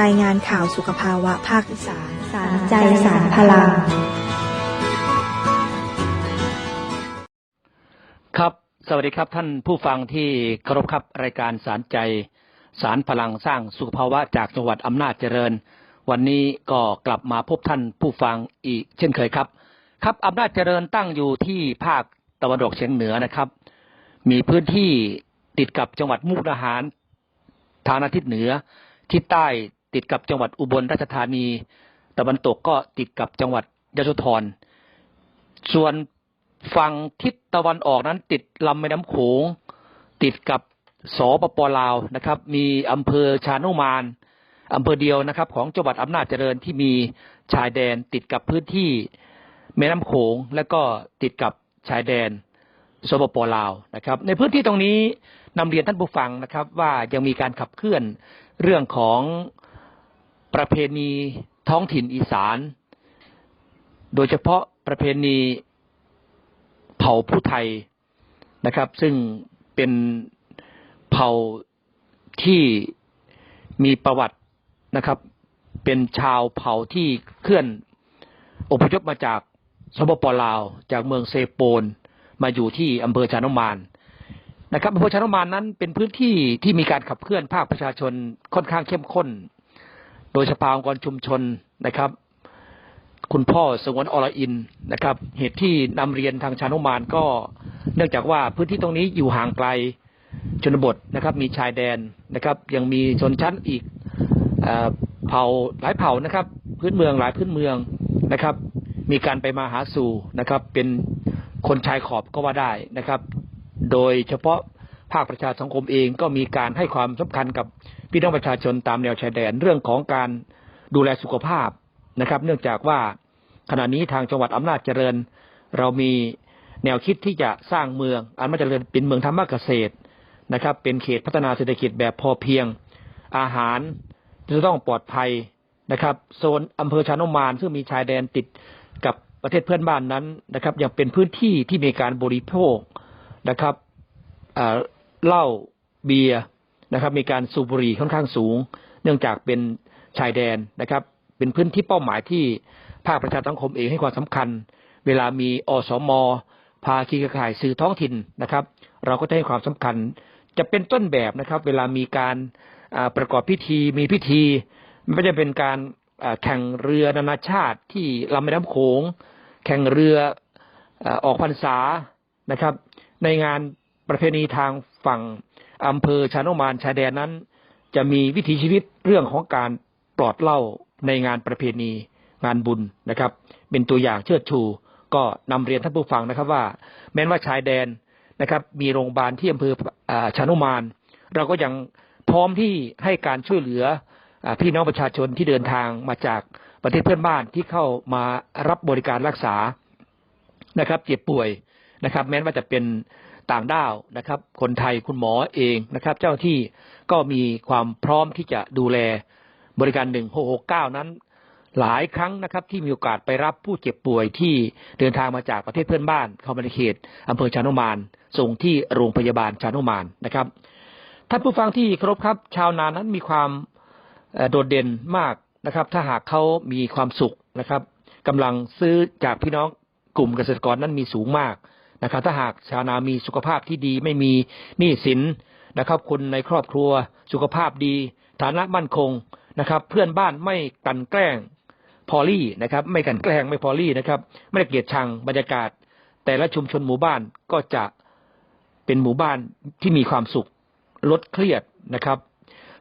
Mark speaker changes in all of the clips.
Speaker 1: รายงานข่าวสุขภาวะภาคอีสานสารใจสารพลัง
Speaker 2: ครับ สวัสดีครับท่านผู้ฟังที่เคารพครับรายการสารใจสารพลังสร้างสุขภาวะจากจังหวัดอำนาจเจริญ วันนี้ก็กลับมาพบท่านผู้ฟังอีกเช่นเคยครับ ครับอำนาจเจริญตั้งอยู่ที่ภาคตะวันออกเฉียงเหนือนะครับ มีพื้นที่ติดกับจังหวัดมุกดาหารทางอาทิตย์เหนือทิศใต้ ติดกับจังหวัดอุบลราชธานี ตะวันตกก็ติดกับจังหวัดยโสธร ส่วนฝั่งทิศตะวันออกนั้นติดลำแม่น้ำโขง ติดกับสปปลาวนะครับ มีอำเภอชานุมานอำเภอเดียวนะครับ ของจังหวัดอำนาจเจริญที่มีชายแดนติดกับพื้นที่แม่น้ำโขง และก็ติดกับชายแดนสปปลาวนะครับ ในพื้นที่ตรงนี้นำเรียนท่านผู้ฟังนะครับ ว่ายังมีการขับเคลื่อนเรื่องของ ประเพณีท้องถิ่นอีสาน โดยเฉพาะประเพณีเผ่าผู้ไทยนะครับ ซึ่งเป็นเผ่าที่มีประวัตินะครับ เป็นชาวเผ่าที่เคลื่อนอพยพมาจากสปปลาว จากเมืองเซโปน มาอยู่ที่อำเภอชานุมานนะครับอำเภอชานุมานนั้นเป็นพื้นที่ที่มีการขับเคลื่อนภาคประชาชนค่อนข้างเข้มข้น โดยสภาองค์กรชุมชนนะครับ คุณพ่อสงวนอรอินนะครับ เหตุที่นำเรียนทางชานุมานก็ เนื่องจากว่าพื้นที่ตรงนี้อยู่ห่างไกลชนบทนะครับ มีชายแดนนะครับ ยังมีชนชั้นอีกเผ่าหลายเผ่านะครับ พื้นเมืองหลายพื้นเมืองนะครับ มีการไปมาหาสู่นะครับ เป็นคนชายขอบก็ว่าได้นะครับ โดยเฉพาะาคประชาสังคมเองก็มีการให้ความสำคัญกับพี่น้องประชาชนตามแนวชายแดนเรื่องของการดูแลสุขภาพนะครับ เนื่องจากว่าขณะนี้ทางจังหวัดอำนาจเจริญ เรามีแนวคิดที่จะสร้างเมืองอำนาจเจริญเป็นเมืองธรรมเกษตรนะครับ เป็นเขตพัฒนาเศรษฐกิจแบบพอเพียง อาหารจะต้องปลอดภัยนะครับ โซนอำเภอชานุมานซึ่งมีชายแดนติดกับประเทศเพื่อนบ้านนั้นนะครับ ยังเป็นพื้นที่ที่มีการบริโภคนะครับอ่า เหล้าเบียร์นะครับ มีการสูบบุหรี่ค่อนข้างสูง เนื่องจากเป็นชายแดนนะครับ เป็นพื้นที่เป้าหมายที่ภาคประชาสังคมเองให้ความสำคัญ เวลามีอสมภาคีเครือข่ายสื่อท้องถิ่นนะครับ เราก็จะให้ความสำคัญ จะเป็นต้นแบบนะครับ เวลามีการประกอบพิธีมีพิธีไม่ว่าจะเป็นการแข่งเรือนานาชาติที่ลำแม่น้ำโขง แข่งเรือออกพรรษานะครับ ในงานประเพณีทาง ฝั่งอำเภอชานุมานชายแดนนั้น จะมีวิถีชีวิตเรื่องของการปลอดเหล้าในงานประเพณีงานบุญนะครับ เป็นตัวอย่างเชิดชู ก็นำเรียนท่านผู้ฟังนะครับว่า แม้ว่าชายแดนนะครับ มีโรงพยาบาลที่อำเภอชานุมาน เราก็ยังพร้อมที่ให้การช่วยเหลืออพี่น้องประชาชนที่เดินทางมาจากประเทศเพื่อนบ้านที่เข้ามารับบริการรักษานะครับ เจ็บป่วยนะครับ แม้ว่าจะเป็น ต่างด้าวนะครับ คนไทยคุณหมอเองนะครับ เจ้าที่ก็มีความพร้อมที่จะดูแลบริการหนึ่งหกหกเก้านั้นหลายครั้งนะครับที่มีโอกาสไปรับผู้เจ็บป่วยที่เดินทางมาจากประเทศเพื่อนบ้านเข้ามาในเขตอำเภอชานุมานส่งที่โรงพยาบาลชานุมานนะครับท่านผู้ฟังที่เคารพครับ ชาวนานั้นมีความโดดเด่นมากนะครับ ถ้าหากเขามีความสุขนะครับกำลังซื้อจากพี่น้องกลุ่มเกษตรกรนั้นมีสูงมาก นะครับ ถ้าหากชาวนามีสุขภาพที่ดีไม่มีหนี้สินนะครับ คนในครอบครัวสุขภาพดี ฐานะมั่นคงนะครับ เพื่อนบ้านไม่กันแกล้งพอลี่นะครับ ไม่กันแกล้งไม่พอลี่นะครับ ไม่ได้เกลียดชังบรรยากาศ แต่ละชุมชนหมู่บ้านก็จะเป็นหมู่บ้านที่มีความสุขลดเครียดนะครับ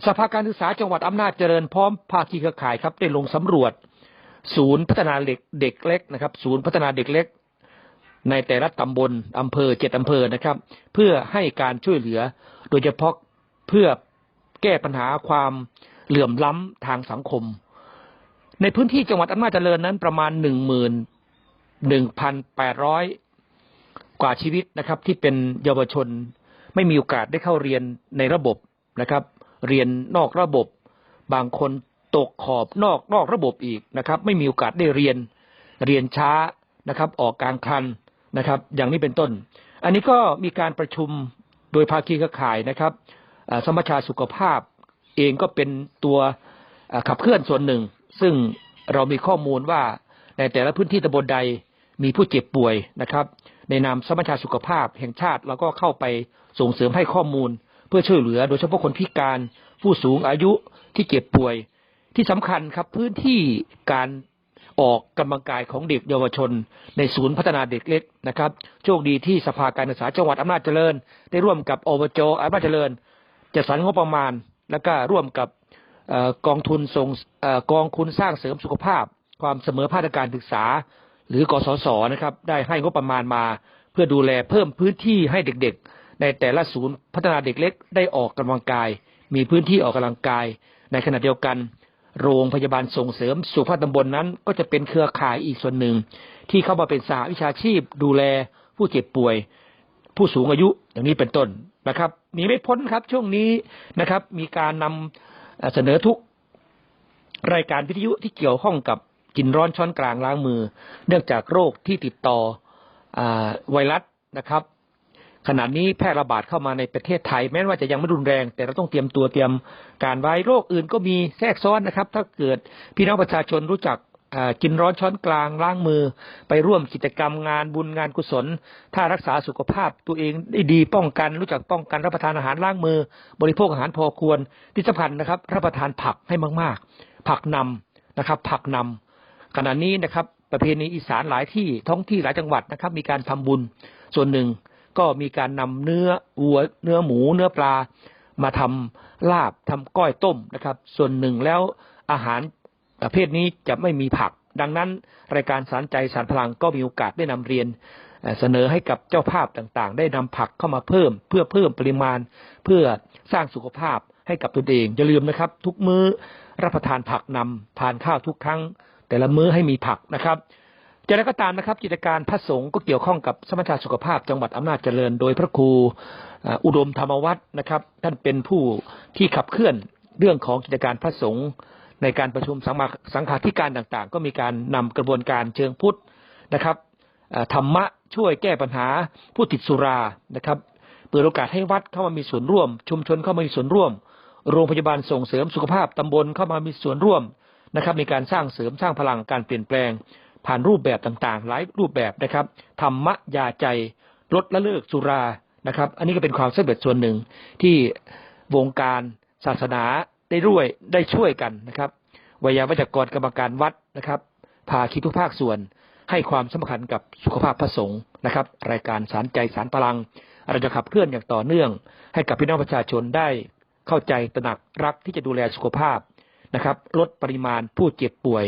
Speaker 2: สภาการศึกษาจังหวัดอำนาจเจริญพร้อมภาคีเครือข่ายครับได้ลงสำรวจ ศูนย์พัฒนาเด็กเด็กเล็กนะครับ ศูนย์พัฒนาเด็กเล็ก ในแต่ละตำบลอำเภอเจ็ดอำเภอนะครับ เพื่อให้การช่วยเหลือ โดยเฉพาะเพื่อแก้ปัญหาความเหลื่อมล้ำทางสังคม ในพื้นที่จังหวัดอำนาจเจริญนั้นประมาณหนึ่งหมื่นหนึ่งพันแปดร้อยกว่าชีวิตนะครับ ที่เป็นเยาวชนไม่มีโอกาสได้เข้าเรียนในระบบนะครับ เรียนนอกระบบบางคนตกขอบนอกนอกระบบอีกนะครับ ไม่มีโอกาสได้เรียนเรียนช้านะครับ ออกกลางคัน นะครับ อย่างนี้เป็นต้น อันนี้ก็มีการประชุมโดยภาคีเครือข่ายนะครับสมัชชาสุขภาพเองก็เป็นตัวขับเคลื่อนส่วนหนึ่ง ซึ่งเรามีข้อมูลว่าในแต่ละพื้นที่ตำบลใดมีผู้เจ็บป่วยนะครับ ในนามสมัชชาสุขภาพแห่งชาติเราก็เข้าไปส่งเสริมให้ข้อมูล เพื่อช่วยเหลือ โดยเฉพาะคนพิการ ผู้สูงอายุที่เจ็บป่วย ที่สำคัญครับพื้นที่การ ออกกำลังกายของเด็กเยาวชน ในศูนย์พัฒนาเด็กเล็กนะครับ โชคดีที่สภาการศึกษาจังหวัดอำนาจเจริญ ได้ร่วมกับอบจอำนาจเจริญจัดสรรงบประมาณ แล้วก็ร่วมกับอกองทุนส่งอกองทุนสร้างเสริมสุขภาพ ความเสมอภาคการศึกษา หรือกสศนะครับ ได้ให้งบประมาณมา เพื่อดูแลเพิ่มพื้นที่ให้เด็กๆ ในแต่ละศูนย์พัฒนาเด็กเล็กได้ออกกำลังกาย มีพื้นที่ออกกำลังกาย ในขณะเดียวกัน โรงพยาบาลส่งเสริมสุขภาพตำบลนนั้น ก็จะเป็นเครือข่ายอีกส่วนหนึ่ง ที่เข้ามาเป็นสหวิชาชีพ ดูแลผู้เจ็บป่วย ผู้สูงอายุอย่างนี้เป็นต้นนะครับหนีไม่พ้นครับช่วงนี้นะครับ มีการนำเอ่อเสนอทุกรายการวิทยุที่เกี่ยวข้องกับกินร้อนช้อนกลางล้างมือ เนื่องจากโรคที่ติดต่ออไวรัสนะครับ ขณะนี้แพร่ระบาดเข้ามาในประเทศไทย แม้ว่าจะยังไม่รุนแรง แต่เราต้องเตรียมตัวเตรียมการไว้โรคอื่นก็มีแทรกซ้อนนะครับ ถ้าเกิดพี่น้องประชาชนรู้จักกินร้อนช้อนกลางล้างมือ ไปร่วมกิจกรรมงานบุญงานกุศล ถ้ารักษาสุขภาพตัวเองได้ดีป้องกัน รู้จักป้องกันรับประทานอาหารล้างมือ บริโภคอาหารพอควรที่สำคัญนะครับ รับประทานผักให้มาก ๆ ผักนำนะครับ ผักนำขณะนี้นะครับ ประเพณีอีสานหลายที่ท้องที่หลายจังหวัดนะครับ มีการทำบุญส่วนหนึ่ง ก็มีการนำเนื้อวัวเนื้อหมูเนื้อปลามาทำลาบทำก้อยต้มนะครับ ส่วนหนึ่งแล้วอาหารประเภทนี้จะไม่มีผัก ดังนั้น รายการสารใจสารพลังก็มีโอกาสได้นำเรียน เสนอให้กับเจ้าภาพต่างๆ ได้นำผักเข้ามาเพิ่ม เพื่อเพิ่มปริมาณ เพื่อสร้างสุขภาพให้กับตนเองอย่าลืมนะครับ ทุกมื้อรับประทานผักนำทานข้าวทุกครั้ง แต่ละมื้อให้มีผักนะครับ จะได้ก็ตามนะครับ กิจการพระสงฆ์ก็เกี่ยวข้องกับสมัชชาสุขภาพจังหวัดอำนาจเจริญ โดยพระครูอุดมธรรมวัฒน์นะครับ ท่านเป็นผู้ที่ขับเคลื่อนเรื่องของกิจการพระสงฆ์ในการประชุมสังมาสังฆาธิการต่างๆ ก็มีการนำกระบวนการเชิงพุทธนะครับธรรมะช่วยแก้ปัญหาผู้ติดสุรานะครับเปิดโอกาสให้วัดเข้ามามีส่วนร่วม ชุมชนเข้ามามีส่วนร่วม โรงพยาบาลส่งเสริมสุขภาพตำบลเข้ามามีส่วนร่วมนะครับในการสร้างเสริมสร้างพลังการเปลี่ยนแปลง ผ่านรูปแบบต่างๆ หลายรูปแบบนะครับธรรมะยาใจลดละเลิกสุรานะครับ อันนี้ก็เป็นความสำเร็จส่วนหนึ่งที่วงการศาสนาได้ร่วยได้ช่วยกันนะครับวิยาวัจกรกรรมการวัดนะครับพาคิดทุกภาคส่วนให้ความสำคัญกับสุขภาพพระสงฆ์นะครับ รายการสารใจสารพลัง เราจะขับเคลื่อนอย่างต่อเนื่อง ให้กับพี่น้องประชาชนได้เข้าใจตระหนักรักที่จะดูแลสุขภาพนะครับ ลดปริมาณผู้เจ็บป่วย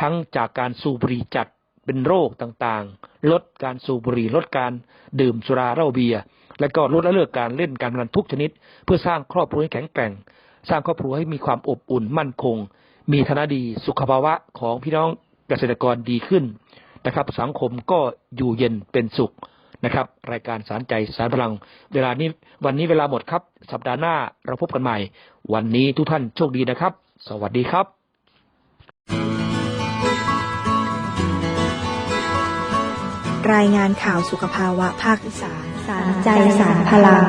Speaker 2: ทั้งจากการสูบบุหรี่จัดเป็นโรคต่างๆ ลดการสูบบุหรี่ลดการดื่มสุราเหล้าเบียร์และก็ลดละเลิกการเล่นการพนันทุกชนิด เพื่อสร้างครอบครัวให้แข็งแกร่ง สร้างครอบครัวให้มีความอบอุ่นมั่นคง มีฐานะดีสุขภาวะของพี่น้องเกษตรกรดีขึ้นนะครับ สังคมก็อยู่เย็นเป็นสุขนะครับ รายการสารใจสารพลัง เวลานี้วันนี้เวลาหมดครับ สัปดาห์หน้าเราพบกันใหม่ วันนี้ทุกท่านโชคดีนะครับ สวัสดีครับ
Speaker 1: รายงานข่าวสุขภาวะภาคอีสานสารใจสารพลัง